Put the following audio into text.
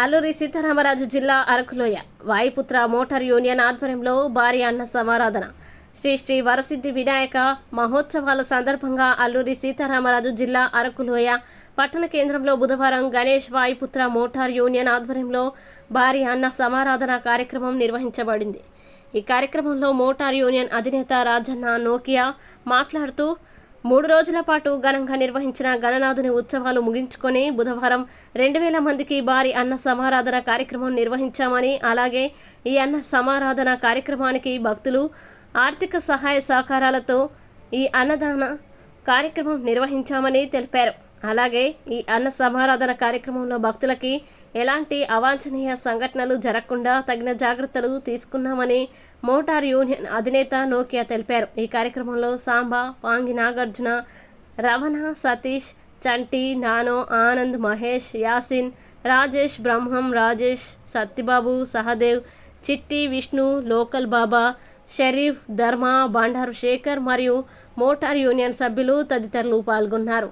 అల్లూరి సీతారామరాజు జిల్లా అరకులోయ. Vayuputra motor union ఆధ్వర్యంలో భారీ అన్న సమారాధన. శ్రీ శ్రీ వరసిద్ధి వినాయక మహోత్సవాల సందర్భంగా అల్లూరి సీతారామరాజు జిల్లా అరకులోయ పట్టణ కేంద్రంలో బుధవారం గణేష్ వాయుపుత్ర మోటార్ యూనియన్ ఆధ్వర్యంలో భారీ అన్న సమారాధన కార్యక్రమం నిర్వహించబడింది. ఈ కార్యక్రమంలో మోటార్ యూనియన్ అధినేత రాజన్న నోకియా మాట్లాడుతూ మూడు రోజుల పాటు ఘనంగా నిర్వహించిన గణనాథుని ఉత్సవాలు ముగించుకొని బుధవారం రెండు వేల మందికి భారీ అన్న సమారాధన కార్యక్రమం నిర్వహించామని అలాగే ఈ అన్న సమారాధన కార్యక్రమానికి భక్తులు ఆర్థిక సహాయ సహకారాలతో ఈ అన్నదాన కార్యక్రమం నిర్వహించామని తెలిపారు. అలాగే ఈ అన్న సమారాధన కార్యక్రమంలో భక్తులకి ఎలాంటి అవాంఛనీయ సంఘటనలు జరగకుండా తగిన జాగ్రత్తలు తీసుకున్నామని మోటార్ యూనియన్ అధినేత నోకియా తెలిపారు. ఈ కార్యక్రమంలో సాంబా పాంగి నాగార్జున రమణ సతీష్ చంటి నానో ఆనంద్ మహేష్ యాసిన్ రాజేష్ బ్రహ్మం రాజేష్ సత్యబాబు సహదేవ్ చిట్టి విష్ణు లోకల్ బాబా షరీఫ్ ధర్మ బండారు శేఖర్ మరియు మోటార్ యూనియన్ సభ్యులు తదితరులు పాల్గొన్నారు.